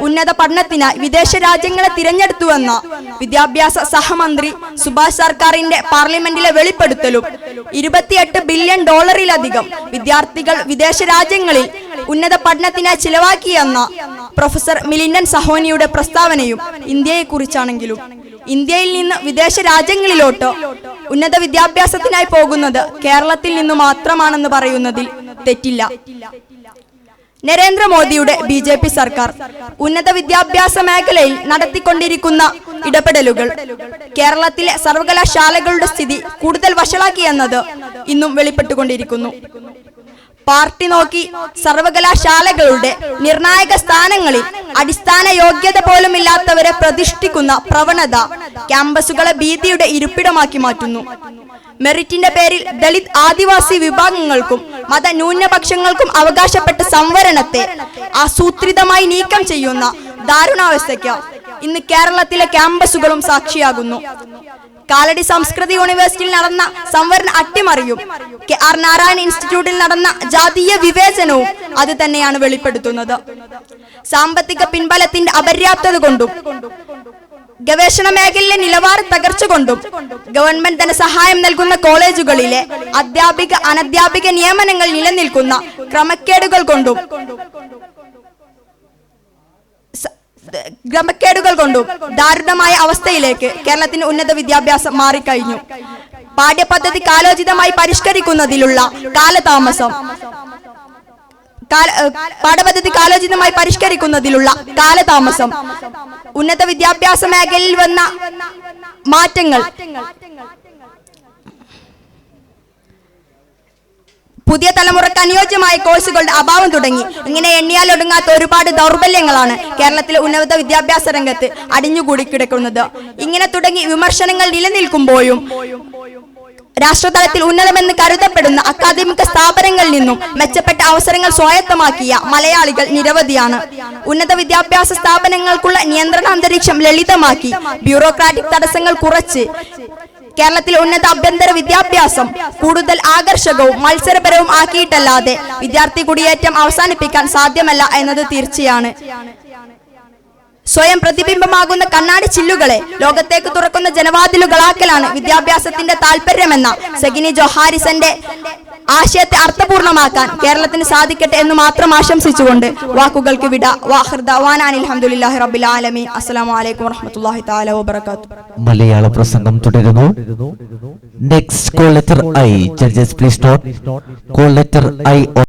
ഉന്നത പഠനത്തിനായി വിദേശ രാജ്യങ്ങളെ തിരഞ്ഞെടുത്തുവെന്ന വിദ്യാഭ്യാസ സഹമന്ത്രി സുഭാഷ് സർക്കാരിന്റെ പാർലമെന്റിലെ വെളിപ്പെടുത്തലും. ഇരുപത്തിയെട്ട് ബില്യൺ ഡോളറിലധികം വിദ്യാർത്ഥികൾ വിദേശ രാജ്യങ്ങളിൽ ഉന്നത പഠനത്തിനായി ചിലവാക്കിയെന്ന പ്രൊഫസർ മിലിൻഡൻ സഹോനിയുടെ പ്രസ്താവനയും ഇന്ത്യയെക്കുറിച്ചാണെങ്കിലും. ഇന്ത്യയിൽ നിന്ന് വിദേശ രാജ്യങ്ങളിലോട്ട് ഉന്നത വിദ്യാഭ്യാസത്തിനായി പോകുന്നത് കേരളത്തിൽ നിന്ന് മാത്രമാണെന്ന് പറയുന്നതിൽ തെറ്റില്ല. നരേന്ദ്രമോദിയുടെ ബി ജെ പി സർക്കാർ ഉന്നത വിദ്യാഭ്യാസ മേഖലയിൽ നടത്തിക്കൊണ്ടിരിക്കുന്ന ഇടപെടലുകൾ. കേരളത്തിലെ സർവകലാശാലകളുടെ സ്ഥിതി കൂടുതൽ വഷളാക്കിയെന്നത് ഇന്നും വെളിപ്പെട്ടുകൊണ്ടിരിക്കുന്നു. പാർട്ടി നോക്കി സർവകലാശാലകളുടെ നിർണായക സ്ഥാനങ്ങളിൽ അടിസ്ഥാന യോഗ്യത പോലും ഇല്ലാത്തവരെ പ്രതിഷ്ഠിക്കുന്ന പ്രവണത ക്യാമ്പസുകളെ ഭീതിയുടെ ഇരിപ്പിടമാക്കി മാറ്റുന്നു. മെറിറ്റിന്റെ പേരിൽ ദളിത് ആദിവാസി വിഭാഗങ്ങൾക്കും മത ന്യൂനപക്ഷങ്ങൾക്കും അവകാശപ്പെട്ട സംവരണത്തെ ആസൂത്രിതമായി നീക്കം ചെയ്യുന്ന ദാരുണാവസ്ഥയ്ക്ക് ഇന്ന് കേരളത്തിലെ ക്യാമ്പസുകളും സാക്ഷിയാകുന്നു. കാലടി സംസ്കൃതി യൂണിവേഴ്സിറ്റിയിൽ നടന്ന സംവരണ അട്ടിമറിയും കെ ആർ നാരായണ ഇൻസ്റ്റിറ്റ്യൂട്ടിൽ നടന്ന ജാതീയ വിവേചനവും അത് തന്നെയാണ് വെളിപ്പെടുത്തുന്നത്. സാമ്പത്തിക പിൻബലത്തിന്റെ അപര്യാപ്തത കൊണ്ടും ഗവേഷണ മേഖലയിലെ നിലവാര തകർച്ച കൊണ്ടും ഗവൺമെന്റ് ധനസഹായം നൽകുന്ന കോളേജുകളിലെ അധ്യാപിക അനധ്യാപിക നിയമനങ്ങൾ നിലനിൽക്കുന്ന ക്രമക്കേടുകൾ കൊണ്ടും ക്രമക്കേടുകൾ കൊണ്ടും ദാരുണമായ അവസ്ഥയിലേക്ക് കേരളത്തിന്റെ ഉന്നത വിദ്യാഭ്യാസം മാറിക്കഴിഞ്ഞു. പാഠ്യപദ്ധതി കാലോചിതമായി പരിഷ്കരിക്കുന്നതിലുള്ള കാലതാമസം കാല- പാഠപദ്ധതി കാലോചിതമായി പരിഷ്കരിക്കുന്നതിലുള്ള കാലതാമസം ഉന്നത വിദ്യാഭ്യാസ മേഖലയിൽ വന്ന മാറ്റങ്ങൾ. പുതിയ തലമുറയ്ക്ക് അനുയോജ്യമായ കോഴ്സുകളുടെ അഭാവം തുടങ്ങി. ഇങ്ങനെ എണ്ണിയാൽ ഒടുങ്ങാത്ത ഒരുപാട് ദൗർബല്യങ്ങളാണ് കേരളത്തിലെ ഉന്നത വിദ്യാഭ്യാസ രംഗത്ത് അടിഞ്ഞുകൂടി കിടക്കുന്നത് ഇങ്ങനെ തുടങ്ങി വിമർശനങ്ങൾ നിലനിൽക്കുമ്പോഴും രാഷ്ട്രതലത്തിൽ ഉന്നതമെന്ന് കരുതപ്പെടുന്ന അക്കാദമിക സ്ഥാപനങ്ങളിൽ നിന്നും മെച്ചപ്പെട്ട അവസരങ്ങൾ സ്വായത്തമാക്കിയ മലയാളികൾ നിരവധിയാണ്. ഉന്നത വിദ്യാഭ്യാസ സ്ഥാപനങ്ങൾക്കുള്ള നിയന്ത്രണ അന്തരീക്ഷം ലളിതമാക്കി. ബ്യൂറോക്രാറ്റിക് തടസ്സങ്ങൾ കുറച്ച്. കേരളത്തിലെ ഉന്നത അഭ്യന്തര വിദ്യാഭ്യാസം കൂടുതൽ ആകർഷകവും മത്സരപരവും ആക്കിയിട്ടല്ലാതെ വിദ്യാർത്ഥി കുടിയേറ്റം അവസാനിപ്പിക്കാൻ സാധ്യമല്ല എന്നത് തീർച്ചയാണ്. സ്വയം പ്രതിബിംബമാകുന്ന കണ്ണാടി ചില്ലുകളെ ലോകത്തേക്ക് തുറക്കുന്ന ജനവാതിലുകളാക്കലാണ് വിദ്യാഭ്യാസത്തിന്റെ താല്പര്യമെന്ന സഗിനി ജോഹാരിസന്റെ ആശയത്തെ അർത്ഥപൂർണമാക്കാൻ കേരളത്തിന് സാധിക്കട്ടെ എന്ന് മാത്രം ആശംസിച്ചുകൊണ്ട് വാക്കുകൾക്ക് വിട. മലയാള പ്രസംഗം തുടരുന്നു. Next call letter I judges please note call letter I